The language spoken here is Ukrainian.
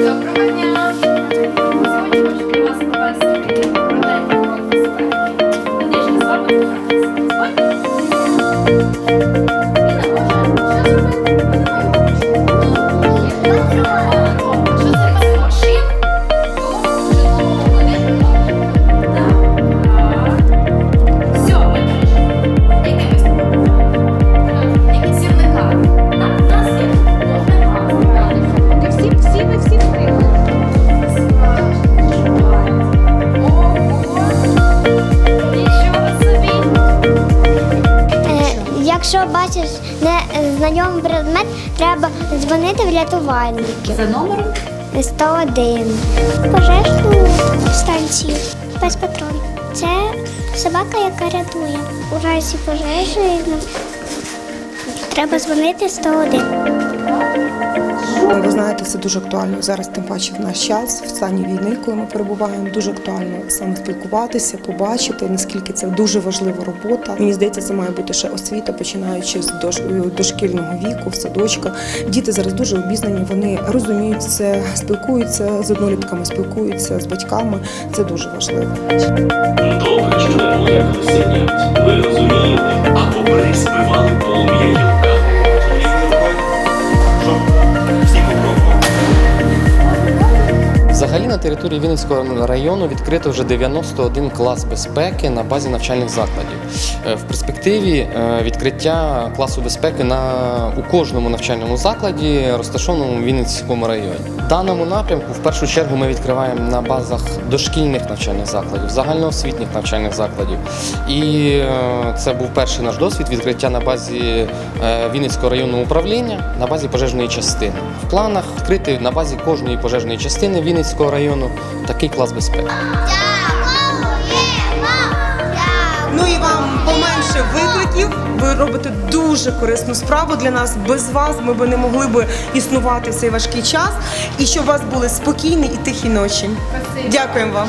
Доброго дня! Сьогодні хочу вас коротенький урок безпеки. З вами бачиш незнайомий предмет, треба дзвонити в рятувальників. За номером 101. Пожежну станцію без патрон. Це собака, яка рятує. У разі пожежі треба дзвонити 101. Ви знаєте, це дуже актуально зараз, тим паче в наш час, в стані війни, коли ми перебуваємо, дуже актуально саме спілкуватися, побачити, наскільки це дуже важлива робота. Мені здається, це має бути ще освіта, починаючи з дош- дошкільного віку, в садочка. Діти зараз дуже обізнані, вони розуміють це, спілкуються з однолітками, спілкуються з батьками. Це дуже важливо. Добре, що немає сидять. Взагалі на території Вінницького району відкрито вже 91 клас безпеки на базі навчальних закладів. Е, В перспективі е, відкриття класу безпеки на у кожному навчальному закладі, розташованому в Вінницькому районі. Даному напрямку в першу чергу ми відкриваємо на базах дошкільних навчальних закладів, загальноосвітніх навчальних закладів. І е, це був перший наш досвід відкриття на базі Вінницького районного управління на базі пожежної частини. В планах відкрити на базі кожної пожежної частини Вінницького району такий клас безпеки. Ну і вам поменше викликів. Ви робите дуже корисну справу для нас. Без вас ми би не могли би існувати в цей важкий час. І щоб у вас були спокійні і тихі ночі. Дякуємо вам.